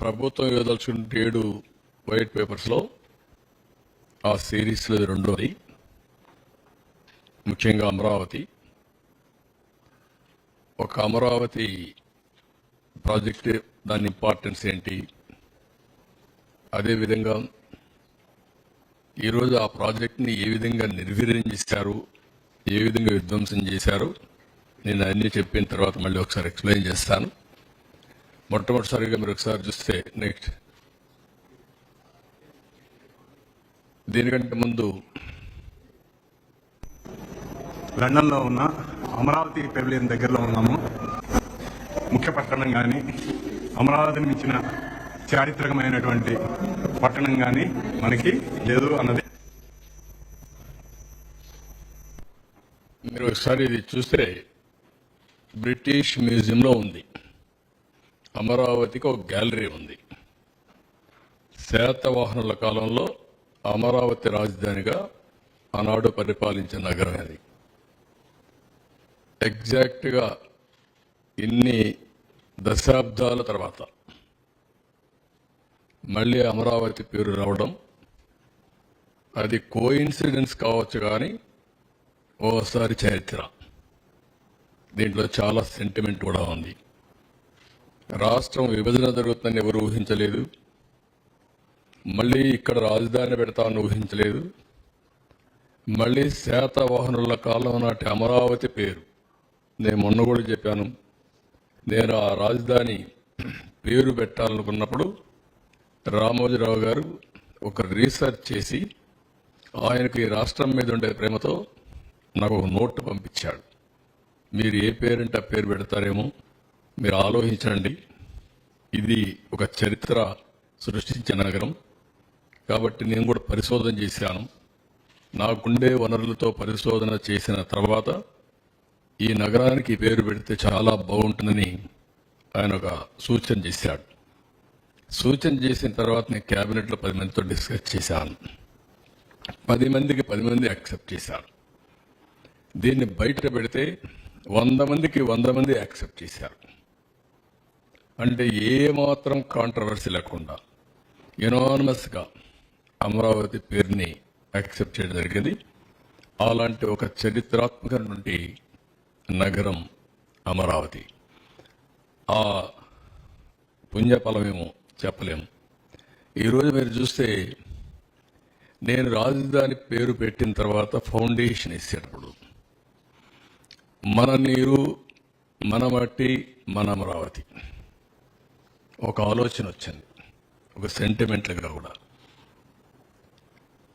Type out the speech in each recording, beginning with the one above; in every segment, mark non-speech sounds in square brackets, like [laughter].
ప్రభుత్వం ఇవ్వదలుచుకున్న ఏడు వైట్ పేపర్స్లో ఆ సిరీస్లో రెండోది. ముఖ్యంగా అమరావతి. ఒక అమరావతి ప్రాజెక్ట్ దాని ఇంపార్టెన్స్ ఏంటి? అదేవిధంగా ఈరోజు ఆ ప్రాజెక్ట్ని ఏ విధంగా నిర్వీర్యం చేశారు? ఏ విధంగా విధ్వంసం చేశారు? నేను అన్నీ చెప్పిన తర్వాత మళ్ళీ ఒకసారి ఎక్స్ప్లెయిన్ చేస్తాను. మొట్టమొదటిసారిగా మీరు ఒకసారి చూస్తే నెక్స్ట్ దీనికంటే ముందు లండన్లో ఉన్న అమరావతి పెవిలియన్ దగ్గరలో ఉన్నాము. ముఖ్య పట్టణం కానీ అమరావతిని మించిన చారిత్రకమైనటువంటి పట్టణం కానీ మనకి లేదు అన్నది. మీరు ఒకసారి ఇది చూస్తే బ్రిటిష్ మ్యూజియంలో ఉంది. అమరావతికి ఒక గ్యాలరీ ఉంది. శాతవాహనుల కాలంలో అమరావతి రాజధానిగా ఆనాడు పరిపాలించిన నగరం అది. ఎగ్జాక్ట్గా ఇన్ని దశాబ్దాల తర్వాత మళ్ళీ అమరావతి పేరు రావడం అది కోయిన్సిడెన్స్ కావచ్చు కానీ ఓసారి చరిత్ర. దీంట్లో చాలా సెంటిమెంట్ కూడా ఉంది. రాష్ట్రం విభజన జరుగుతుందని ఎవరు ఊహించలేదు. మళ్ళీ ఇక్కడ రాజధాని పెడతామని ఊహించలేదు. మళ్ళీ శాతవాహనుల కాలం నాటి అమరావతి పేరు. నేను మొన్న కూడా చెప్పాను. నేను ఆ రాజధాని పేరు పెట్టాలనుకున్నప్పుడు రామోజీరావు గారు ఒక రీసెర్చ్ చేసి ఆయనకు ఈ రాష్ట్రం మీద ఉండే ప్రేమతో నాకు ఒక నోట్ పంపించాడు. మీరు ఏ పేరంటే ఆ పేరు పెడతారేమో మీరు ఆలోచించండి. ఇది ఒక చరిత్ర సృష్టించిన నగరం. కాబట్టి నేను కూడా పరిశోధన చేశాను. నాకుండే వనరులతో పరిశోధన చేసిన తర్వాత ఈ నగరానికి పేరు పెడితే చాలా బాగుంటుందని ఆయన ఒక సూచన చేశాడు. సూచన చేసిన తర్వాత నేను క్యాబినెట్లో పది మందితో డిస్కస్ చేశాను. పది మందికి పది మంది యాక్సెప్ట్ చేశారు. దీన్ని బయట పెడితే వంద మందికి వంద మంది యాక్సెప్ట్ చేశారు. అంటే ఏమాత్రం కాంట్రవర్సీ లేకుండా యునానమస్గా అమరావతి పేరుని యాక్సెప్ట్ చేయడం జరిగింది. అలాంటి ఒక చరిత్రాత్మక నుండి నగరం అమరావతి. ఆ పుణ్యఫలమేమో చెప్పలేము ఈరోజు మీరు చూస్తే నేను రాజధాని పేరు పెట్టిన తర్వాత ఫౌండేషన్ ఇచ్చేటప్పుడు మన నీరు మన మట్టి మన అమరావతి. ఒక ఆలోచన వచ్చింది. ఒక సెంటిమెంట్లుగా కూడా.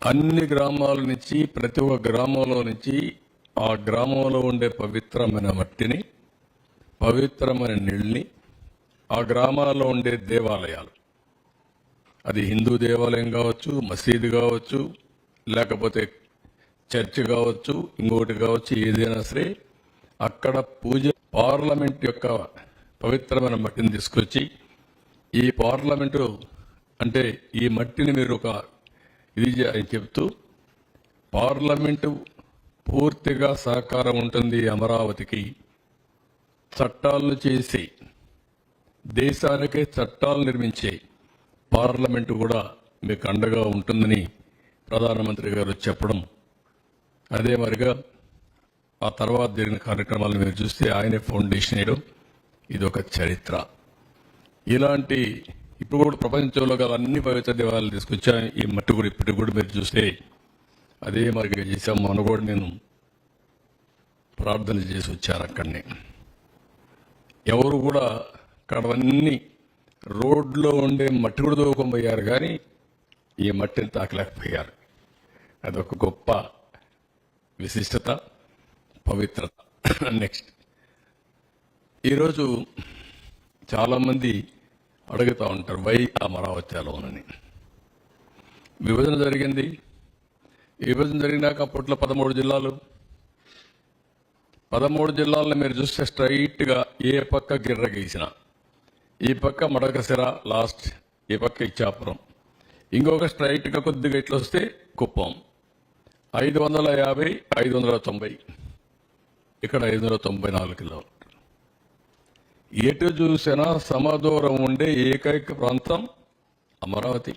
అన్ని గ్రామాల నుంచి ప్రతి ఒక్క గ్రామంలో నుంచి ఆ గ్రామంలో ఉండే పవిత్రమైన మట్టిని పవిత్రమైన నీళ్ళని ఆ గ్రామాల్లో ఉండే దేవాలయాలు. అది హిందూ దేవాలయం కావచ్చు మసీదు కావచ్చు లేకపోతే చర్చ్ కావచ్చు ఇంకోటి కావచ్చు ఏదైనా సరే అక్కడ పూజ పార్లమెంట్ యొక్క పవిత్రమైన మట్టిని తీసుకొచ్చి ఈ పార్లమెంటు అంటే ఈ మట్టిని మీరు ఒక ఇది అని చెప్తూ పార్లమెంటు పూర్తిగా సహకారం ఉంటుంది అమరావతికి. చట్టాలను చేసి దేశానికే చట్టాలు నిర్మించే పార్లమెంటు కూడా మీకు అండగా ఉంటుందని ప్రధానమంత్రి గారు చెప్పడం. అదే మరిగా ఆ తర్వాత జరిగిన కార్యక్రమాలు మీరు చూస్తే ఆయనే ఫౌండేషన్ వేయడం ఇది ఒక చరిత్ర. ఇలాంటి ఇప్పుడు కూడా ప్రపంచంలో గల అన్ని పవిత్ర దేవాలయాలు తీసుకొచ్చా ఈ మట్టి కూడా ఇప్పటికి కూడా మీరు చూస్తే అదే మరిగా చేసాం మొన్న కూడా నేను ప్రార్థన చేసి వచ్చారు అక్కడనే. ఎవరు కూడా అక్కడవన్నీ రోడ్లో ఉండే మట్టి కూడా తోకొనిపోయారు కానీ ఈ మట్టిని తాకలేకపోయారు. అదొక గొప్ప విశిష్టత పవిత్రత. [clears throat] నెక్స్ట్ ఈరోజు చాలామంది అడుగుతూ ఉంటారు వై అమరావతిలోనని. విభజన జరిగింది. విభజన జరిగినాక అప్పట్లో పదమూడు జిల్లాలు. పదమూడు జిల్లాలను మీరు చూస్తే స్ట్రైట్గా ఏ పక్క గిర్ర గీసిన ఈ పక్క మడకసిర లాస్ట్ ఈ పక్క ఇచ్చాపురం. ఇంకొక స్ట్రైట్గా కొద్దిగా ఇట్లా వస్తే కుప్పం. ఐదు వందల యాభై ఐదు వందల తొంభై. ఇక్కడ ఐదు వందల తొంభై నాలుగు కిలోమీటర్ ఎటు చూసినా సమదూరం ఉండే ఏకైక ప్రాంతం అమరావతి.